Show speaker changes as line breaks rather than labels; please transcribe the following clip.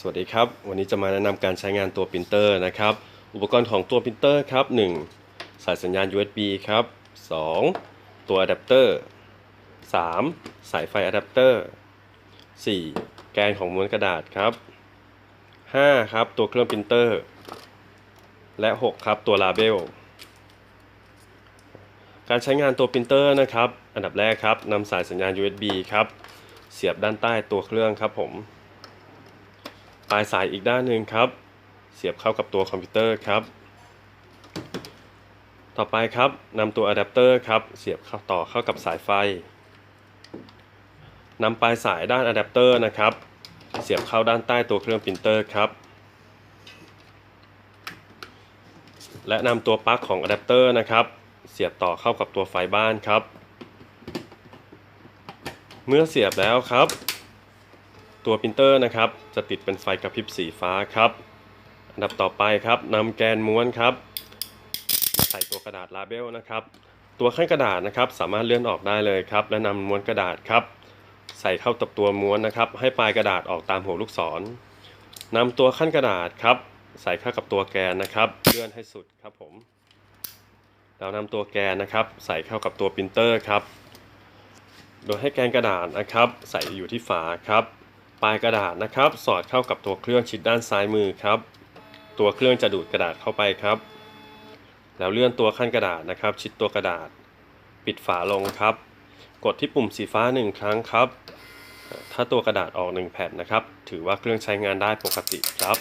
สวัสดีครับ วันนี้จะมาแนะนำการใช้งานตัวปรินเตอร์นะครับ อุปกรณ์ของตัวปรินเตอร์ครับ 1. สายสัญญาณ USB ครับ 2. ตัวอะแดปเตอร์ 3. สายไฟอะแดปเตอร์ 4. แกนของม้วนกระดาษครับ 5. ครับ ตัวเครื่องปรินเตอร์ และ 6. ครับ ตัวลาเบล การใช้งานตัวปรินเตอร์นะครับ อันดับแรกครับนำสายสัญญาณ USB ครับ เสียบด้านใต้ตัวเครื่องครับผม ปลายสายอีกด้านหนึ่งครับ เสียบเข้ากับตัวคอมพิวเตอร์ครับ ต่อไปครับนำตัวอะแดปเตอร์ครับเสียบเข้าต่อเข้ากับสายไฟนำปลายสายด้านอะแดปเตอร์นะครับ เสียบเข้าด้านใต้ตัวเครื่องปรินเตอร์ครับและนำตัวปลั๊กของอะแดปเตอร์นะครับ เสียบต่อเข้ากับตัวไฟบ้านครับ เมื่อเสียบแล้วครับ ตัวปรินเตอร์นะครับ จะติดเป็นไฟกระพริบสีฟ้าครับ อันดับต่อไปครับนำแกนม้วนครับ ใส่ตัวกระดาษลาเบลนะครับ ตัวขั้นกระดาษนะครับ สามารถเลื่อนออกได้เลยครับ และนำม้วนกระดาษครับ ใส่เข้ากับตัวม้วนนะครับ ให้ปลายกระดาษออกตามหัวลูกศรนำตัวขั้นกระดาษครับ ใส่เข้ากับตัวแกนนะครับ เลื่อนให้สุดครับผมแล้วนำตัวแกนนะครับ ใส่เข้ากับตัวปรินเตอร์ครับ โดยให้แกนกระดาษนะครับ ใส่อยู่ที่ฝาครับ ปลายกระดาษนะครับ สอดเข้ากับตัวเครื่องชิดด้านซ้ายมือครับ ตัวเครื่องจะดูดกระดาษเข้าไปครับ แล้วเลื่อนตัวขั้นกระดาษนะครับ ชิดตัวกระดาษ ปิดฝาลงครับ กดที่ปุ่มสีฟ้าหนึ่งครั้งครับ ถ้าตัวกระดาษออกหนึ่งแผ่นนะครับ ถือว่าเครื่องใช้งานได้ปกติครับ